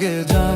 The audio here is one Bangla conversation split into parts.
লাগে যা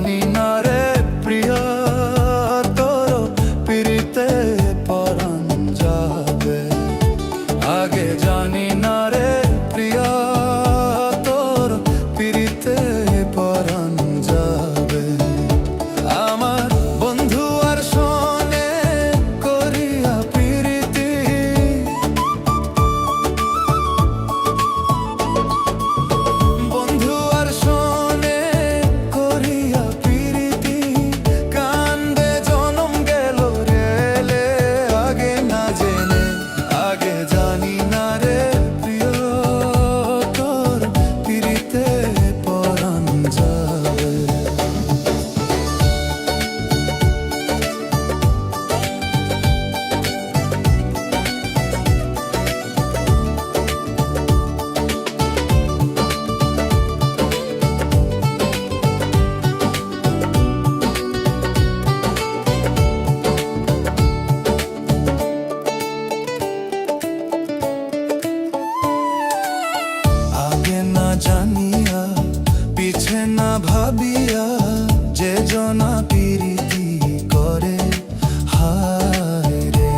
না পিরিতি করে। হায় রে।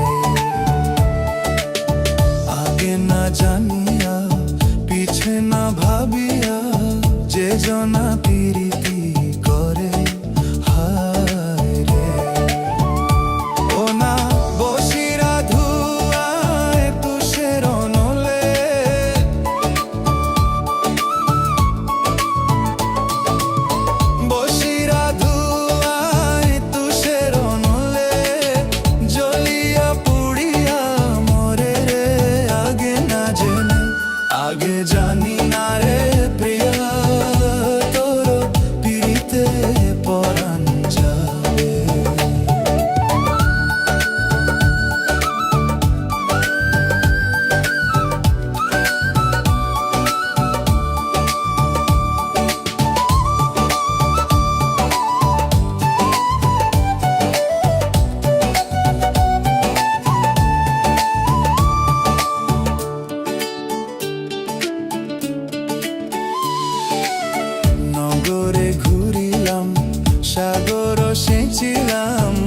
আগে না জানিয়া পিছে না ভাবিয়া যে জনা আগে জানি নগরে ঘুরিলাম সাগর সেচিলাম।